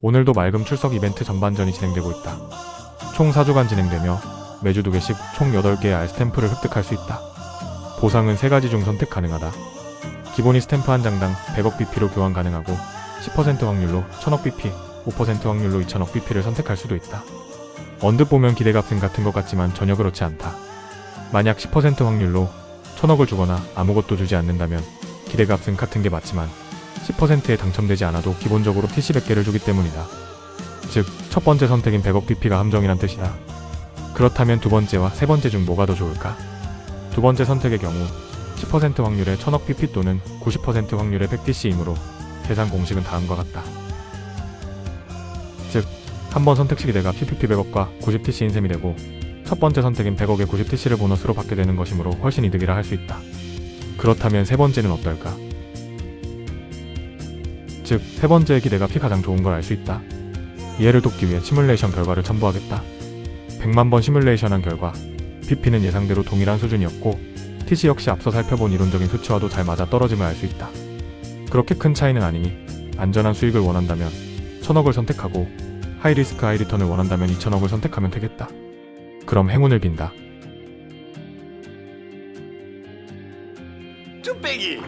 오늘도 맑음 출석 이벤트 전반전이 진행되고 있다. 총 4주간 진행되며 매주 2개씩 총 8개의 알 스탬프를 획득할 수 있다. 보상은 3가지 중 선택 가능하다. 기본이 스탬프 한 장당 100억 BP로 교환 가능하고 10% 확률로 1000억 BP, 5% 확률로 2000억 BP를 선택할 수도 있다. 언뜻 보면 기대값은 같은 것 같지만 전혀 그렇지 않다. 만약 10% 확률로 1000억을 주거나 아무것도 주지 않는다면 기대값은 같은 게 맞지만 10%에 당첨되지 않아도 기본적으로 TC 100개를 주기 때문이다. 즉, 첫 번째 선택인 100억 BP가 함정이란 뜻이다. 그렇다면 두 번째와 세 번째 중 뭐가 더 좋을까? 두 번째 선택의 경우 10% 확률의 1000억 BP 또는 90% 확률의 100DC이므로 계산 공식은 다음과 같다. 즉, 한 번 선택 시 기대가 PPP 100억과 90TC인 셈이 되고 첫 번째 선택인 100억의 90TC를 보너스로 받게 되는 것이므로 훨씬 이득이라 할 수 있다. 그렇다면 세 번째는 어떨까? 즉, 세 번째의 기대값이 가장 좋은 걸 알 수 있다. 이해를 돕기 위해 시뮬레이션 결과를 첨부하겠다. 100만 번 시뮬레이션한 결과, PP는 예상대로 동일한 수준이었고, TC 역시 앞서 살펴본 이론적인 수치와도 잘 맞아 떨어짐을 알 수 있다. 그렇게 큰 차이는 아니니, 안전한 수익을 원한다면, 1000억을 선택하고, 하이리스크 하이리턴을 원한다면 2000억을 선택하면 되겠다. 그럼 행운을 빈다. 뚝배기